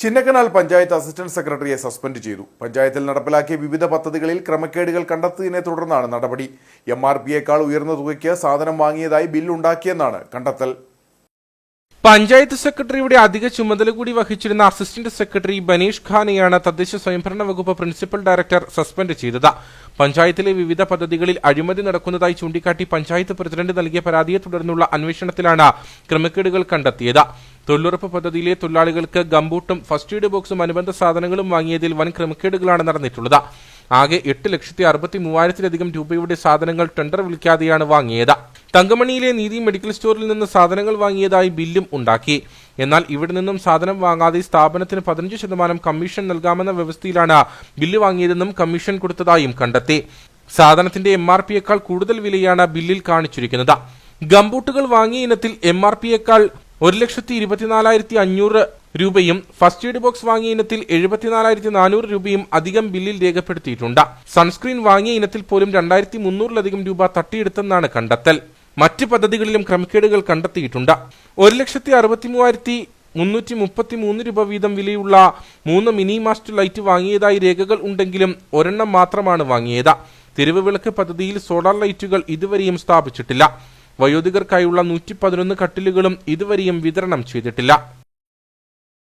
Chinnakanal panchayat assistant സെക്രട്ടറിയെ suspend ചെയ്തു. പഞ്ചായത്തിൽ നടപ്പിലാക്കിയ വിവിധ പദ്ധതികളിൽ ക്രമക്കേടുകൾ കണ്ടെത്തിയതിനെ തുടർന്നാണ് നടപടി. എം ആർ പിയേക്കാൾ ഉയർന്ന തുകയ്ക്ക് സാധനം വാങ്ങിയതായി ബില്ലുണ്ടാക്കിയെന്നാണ് കണ്ടെത്തൽ. പഞ്ചായത്ത് സെക്രട്ടറിയുടെ അധിക ചുമതല കൂടി വഹിച്ചിരുന്ന അസിസ്റ്റന്റ് സെക്രട്ടറി ബനീഷ് ഖാനെയാണ് തദ്ദേശ സ്വയംഭരണ വകുപ്പ് പ്രിൻസിപ്പൽ ഡയറക്ടർ സസ്പെൻഡ് ചെയ്തത്. പഞ്ചായത്തിലെ വിവിധ പദ്ധതികളിൽ അഴിമതി നടക്കുന്നതായി ചൂണ്ടിക്കാട്ടി പഞ്ചായത്ത് പ്രസിഡന്റ് നൽകിയ പരാതിയെ തുടർന്നുള്ള അന്വേഷണത്തിലാണ് ക്രമക്കേടുകൾ കണ്ടെത്തിയത്. തൊഴിലുറപ്പ് പദ്ധതിയിലെ തൊഴിലാളികൾക്ക് ഗംബൂട്ടും ഫസ്റ്റ് എയ്ഡ് ബോക്സും അനുബന്ധ സാധനങ്ങളും വാങ്ങിയതിൽ വൻ ക്രമക്കേടുകളാണ് നടന്നിട്ടുള്ളത്. ആകെ എട്ട് ലക്ഷത്തി അറുപത്തി മൂവായിരത്തിലധികം രൂപയുടെ സാധനങ്ങൾ ടെൻഡർ വിളിക്കാതെയാണ് വാങ്ങിയത്. തങ്കമണിയിലെ നീതി മെഡിക്കൽ സ്റ്റോറിൽ നിന്ന് സാധനങ്ങൾ വാങ്ങിയതായി ബില്ലും ഉണ്ടാക്കി. എന്നാൽ ഇവിടെ നിന്നും സാധനം വാങ്ങാതെ സ്ഥാപനത്തിന് പതിനഞ്ച് ശതമാനം കമ്മീഷൻ നൽകാമെന്ന വ്യവസ്ഥയിലാണ് ബില്ല് വാങ്ങിയതെന്നും കമ്മീഷൻ കൊടുത്തതായും കണ്ടെത്തി. സാധനത്തിന്റെ എം ആർ പിയേക്കാൾ കൂടുതൽ വിലയാണ് ബില്ലിൽ കാണിച്ചിരിക്കുന്നത്. ഗംബൂട്ടുകൾ വാങ്ങിയ ഇനത്തിൽ എം ആർ പിയേക്കാൾ ഒരു ലക്ഷത്തി ഇരുപത്തിനാലായിരത്തി അഞ്ഞൂറ് രൂപയും ഫസ്റ്റ് എയ്ഡ് ബോക്സ് വാങ്ങിയ ഇനത്തിൽ എഴുപത്തിനാലായിരത്തി നാനൂറ് രൂപയും അധികം ബില്ലിൽ രേഖപ്പെടുത്തിയിട്ടുണ്ട്. സൺസ്ക്രീൻ വാങ്ങിയ ഇനത്തിൽ പോലും രണ്ടായിരത്തി മുന്നൂറിലധികം രൂപ തട്ടിയെടുത്തെന്നാണ് കണ്ടെത്തൽ. മറ്റ് പദ്ധതികളിലും ക്രമക്കേടുകൾ കണ്ടെത്തിയിട്ടുണ്ട്. ഒരു ലക്ഷത്തി അറുപത്തി മൂവായിരത്തി മുന്നൂറ്റി മുപ്പത്തി മൂന്ന് രൂപ വീതം വിലയുള്ള മൂന്ന് മിനി മാസ്റ്റർ ലൈറ്റ് വാങ്ങിയതായി രേഖകൾ ഉണ്ടെങ്കിലും ഒരെണ്ണം മാത്രമാണ് വാങ്ങിയത്. തെരുവ് വിളക്ക് പദ്ധതിയിൽ സോളാർ ലൈറ്റുകൾ ഇതുവരെയും സ്ഥാപിച്ചിട്ടില്ല. വയോധികർക്കായുള്ള നൂറ്റി പതിനൊന്ന് കട്ടിലുകളും ഇതുവരെയും വിതരണം ചെയ്തിട്ടില്ല